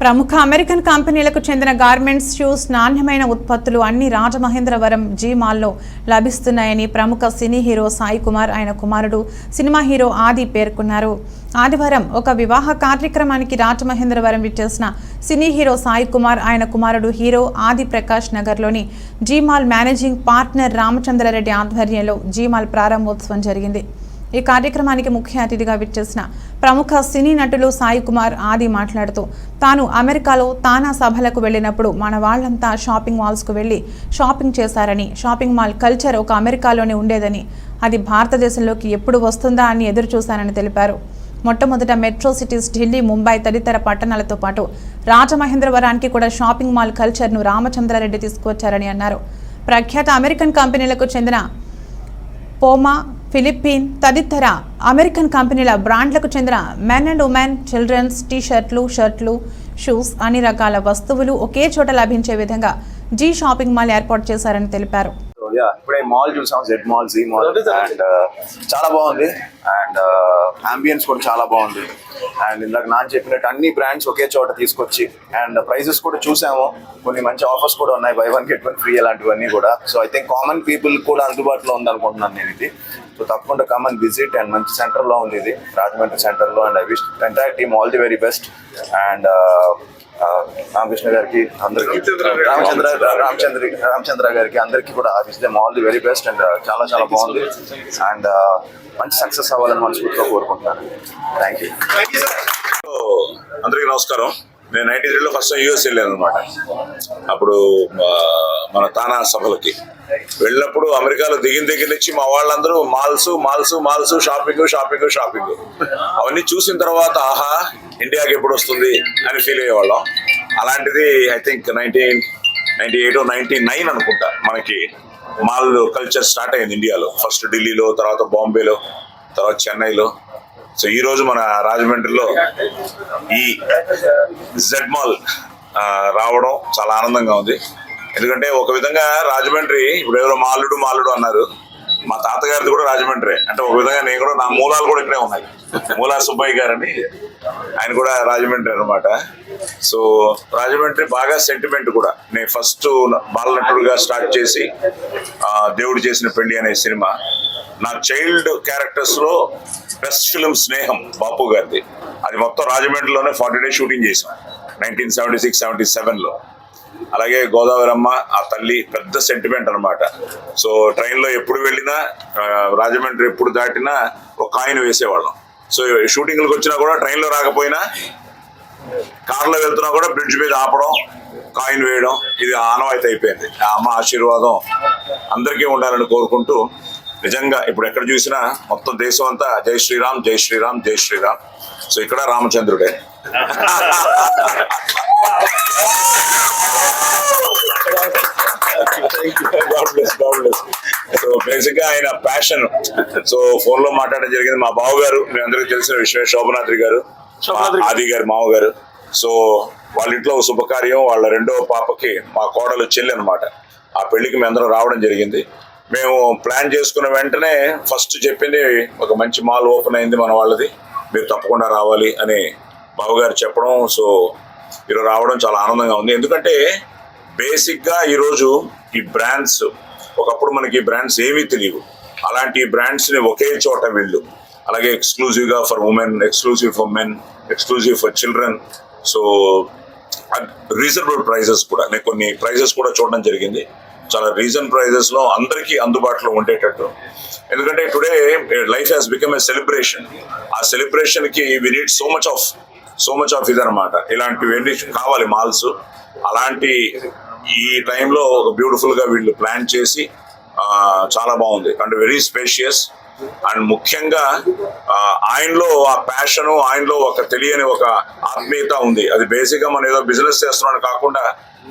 ప్రముఖ అమెరికన్ కంపెనీలకు చెందిన గార్మెంట్స్ షూస్ నాణ్యమైన ఉత్పత్తులు అన్ని రాజమహేంద్రవరం జీ మాల్లో లభిస్తున్నాయని ప్రముఖ సినీ హీరో సాయి కుమార్ ఆయన కుమారుడు సినిమా హీరో ఆది పేర్కొన్నారు. ఆదివారం ఒక వివాహ కార్యక్రమానికి రాజమహేంద్రవరం విచ్చేసిన సినీ హీరో సాయి కుమార్ ఆయన కుమారుడు హీరో ఆది ప్రకాష్ నగర్లోని జీమాల్ మేనేజింగ్ పార్ట్నర్ రామచంద్రారెడ్డి ఆధ్వర్యంలో జీమాల్ ప్రారంభోత్సవం జరిగింది. ఈ కార్యక్రమానికి ముఖ్య అతిథిగా విచ్చేసిన ప్రముఖ సినీ నటులు సాయి కుమార్ ఆది మాట్లాడుతూ తాను అమెరికాలో తానా సభలకు వెళ్ళినప్పుడు మన వాళ్ళంతా షాపింగ్ మాల్స్కు వెళ్ళి షాపింగ్ చేశారని షాపింగ్ మాల్ కల్చర్ ఒక అమెరికాలోనే ఉండేదని అది భారతదేశంలోకి ఎప్పుడు వస్తుందా అని ఎదురు చూశానని తెలిపారు. మొట్టమొదట మెట్రో సిటీస్ ఢిల్లీ ముంబై తదితర పట్టణాలతో పాటు రాజమహేంద్రవరానికి కూడా షాపింగ్ మాల్ కల్చర్ను రామచంద్రారెడ్డి తీసుకువచ్చారని అన్నారు. ప్రఖ్యాత అమెరికన్ కంపెనీలకు చెందిన పోమా ఫిలిప్పీన్ తదితర అమెరికన్ కంపెనీల బ్రాండ్లకు చెందిన men and women children's T షర్ట్లు షర్ట్లు షూస్ అన్ని రకాల వస్తువులు ఒకే చోట లభించే విధంగా జీ షాపింగ్ మాల్ ఏర్పాటు చేశారని తెలిపారు. యా ఇప్పుడే మాల్ చూసాం Z mall G mall and చాలా బాగుంది. అండ్ అంబియన్స్ కూడా చాలా బాగుంది. అండ్ ఇందాక నాన్న చెప్పినట్టు అన్ని బ్రాండ్స్ ఒకే చోట తీసుకొచ్చి అండ్ ప్రైజెస్ కూడా చూసాము. కొన్ని మంచి ఆఫర్స్ కూడా ఉన్నాయి. Buy one get one free అలాంటివన్నీ కూడా. So I think common people కూడా అందుబాటులో ఉంది అనుకుంటున్నాను నేను ఇది. సో తప్పకుండా కామన్ విజిట్ అండ్ మంచి సెంటర్లో ఉంది ఇది. రాజమండ్రి సెంటర్లో and I wish entire team all the very best and Ramakrishna గారికి అందరికి రామచంద్ర రామచంద్ర రామచంద్ర గారికి అందరికి కూడా wish them all the very best and చాలా చాలా బాగుంది. అండ్ మంచి సక్సెస్ అవ్వాలని మనస్ఫూర్తిగా కోరుకుంటున్నాను. థ్యాంక్ యూ అందరికీ నమస్కారం. నేను నైన్టీ త్రీలో ఫస్ట్ టైం యూఎస్ వెళ్ళాను అనమాట అప్పుడు మన తానా సభలకి. వెళ్ళినప్పుడు అమెరికాలో దిగిన దగ్గర నుంచి మా వాళ్ళందరూ malls malls malls shopping shopping shopping. అవన్నీ చూసిన తర్వాత ఆహా ఇండియాకి ఎప్పుడు వస్తుంది అని ఫీల్ అయ్యేవాళ్ళం. అలాంటిది I think nineteen ninety eight ninety nine అనుకుంటా మనకి మాల్ కల్చర్ స్టార్ట్ అయింది ఇండియాలో. ఫస్ట్ ఢిల్లీలో తర్వాత బాంబేలో తర్వాత చెన్నైలో. సో ఈ రోజు మన రాజమండ్రిలో ఈ జెడ్ మాల్ రావడం చాలా ఆనందంగా ఉంది. ఎందుకంటే ఒక విధంగా రాజమండ్రి ఇప్పుడు ఎవరో మాలుడు మాలుడు అన్నారు. మా తాతగారిది కూడా రాజమండ్రి. అంటే ఒక విధంగా నేను కూడా నా మూలాలు కూడా ఇక్కడే ఉన్నాయి. మూలా సుబ్బయ్య గారని ఆయన కూడా రాజమండ్రి అనమాట సో రాజమండ్రి బాగా సెంటిమెంట్ కూడా. నేను ఫస్ట్ బాలనటుడుగా స్టార్ట్ చేసి దేవుడు చేసిన పెళ్ళి అనే సినిమా. నా child క్యారెక్టర్స్లో best film Sneham Bapu గారిది. అది మొత్తం రాజమండ్రిలోనే ఫార్టీ డేస్ షూటింగ్ చేసాం నైన్టీన్ సెవెంటీ సిక్స్ సెవెంటీ సెవెన్లో అలాగే గోదావరమ్మ ఆ తల్లి పెద్ద సెంటిమెంట్ అన్నమాట. సో ట్రైన్లో ఎప్పుడు వెళ్ళినా రాజమండ్రి ఎప్పుడు దాటినా ఒక కాయిన్ వేసేవాళ్ళం. సో షూటింగ్లకు వచ్చినా కూడా ట్రైన్లో రాకపోయినా కార్లో వెళ్తున్నా కూడా బ్రిడ్జ్ మీద ఆపడం కాయిన్ వేయడం ఇది ఆనవాయితీ అయిపోయింది. ఆ అమ్మ ఆశీర్వాదం అందరికీ ఉండాలని కోరుకుంటూ నిజంగా ఇప్పుడు ఎక్కడ చూసినా మొత్తం దేశం అంతా జై శ్రీరామ్ జై శ్రీరామ్ జై శ్రీరామ్. సో ఇక్కడ రామచంద్రుడే. బేసిక్గా ఆయన ప్యాషన్ సో ఫోన్లో మాట్లాడడం జరిగింది. మా బావ గారు మీ అందరికీ తెలిసిన విషయమే శోభనాద్రి గారు. ఆది గారు మావ గారు. సో వాళ్ళ ఇంట్లో శుభకార్యం వాళ్ళ రెండో పాపకి మా కోడలు చెల్లి అనమాట ఆ పెళ్ళికి మేము అందరం రావడం జరిగింది. మేము ప్లాన్ చేసుకున్న వెంటనే ఫస్ట్ చెప్పింది ఒక మంచి మాల్ ఓపెన్ అయింది మన వాళ్ళది. మీరు తప్పకుండా రావాలి అని బావగారు చెప్పడం. సో ఈరోజు రావడం చాలా ఆనందంగా ఉంది. ఎందుకంటే బేసిక్గా ఈరోజు ఈ బ్రాండ్స్ ఒకప్పుడు మనకి బ్రాండ్స్ ఏమీ తెలియవు. అలాంటి బ్రాండ్స్ని ఒకే చోట వెళ్ళు. అలాగే ఎక్స్క్లూజివ్గా for women exclusive for men exclusive for children so reasonable prices కూడా నేను కొన్ని ప్రైజెస్ కూడా చూడడం జరిగింది. చాలా రీజన్ ప్రైజెస్లో అందరికీ అందుబాటులో ఉండేటట్టు. ఎందుకంటే today life has become a celebration ఆ సెలబ్రేషన్కి we need so much of so much of ఇదనమాట ఇలాంటివన్నీ కావాలి మాల్స్. అలాంటి ఈ టైంలో ఒక బ్యూటిఫుల్గా వీళ్ళు ప్లాన్ చేసి చాలా బాగుంది. And very spacious. అండ్ ముఖ్యంగా ఆయనలో ఆ ప్యాషను ఆయనలో ఒక తెలియని ఒక ఆత్మీయత ఉంది. అది బేసిక్గా మనం ఏదో బిజినెస్ చేస్తున్నాడు కాకుండా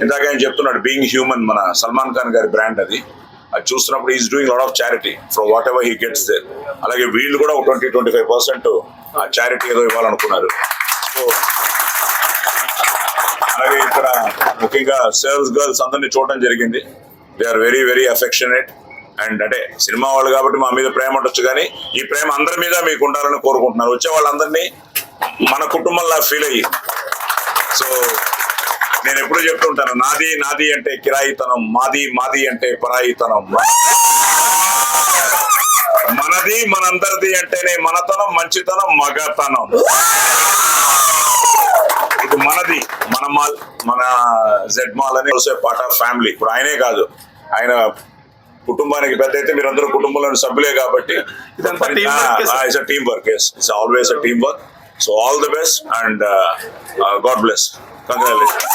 ఇందాక ఆయన చెప్తున్నాడు బీయింగ్ హ్యూమన్ మన సల్మాన్ ఖాన్ గారి బ్రాండ్ అది. అది చూస్తున్నప్పుడు is doing lot of charity from whatever he gets there అలాగే వీళ్ళు కూడా ఒక ట్వంటీ ట్వంటీ ఫైవ్ పర్సెంట్ ఆ చారిటీ ఏదో ఇవ్వాలనుకున్నారు. అలాగే ఇక్కడ ముఖ్యంగా సేల్స్ గర్ల్స్ అందరినీ చూడడం జరిగింది. They are very very affectionate and అంటే సినిమా వాళ్ళు కాబట్టి మా మీద ప్రేమ ఉండొచ్చు కానీ ఈ ప్రేమ అందరి మీద మీకు ఉండాలని కోరుకుంటున్నారు. వచ్చే వాళ్ళందరినీ మన కుటుంబంలా ఫీల్ అయ్యి. సో నేను ఎప్పుడు చెప్తుంటాను నాది నాది అంటే కిరాయితనం మాది మాది అంటే పరాయితనం. మనది మనందరిది అంటేనే మనతనం మంచితనం మగతనం ఇది మనది మన మాల్ మన జెడ్ మాల్ అని పార్ట్ ఆఫ్ ఫ్యామిలీ ఇప్పుడు ఆయనే కాదు ఆయన కుటుంబానికి పెద్ద అయితే మీరందరూ కుటుంబంలోని సభ్యులే కాబట్టి ఇదంతా. It's team work it's always a team work so all the best and God bless congratulation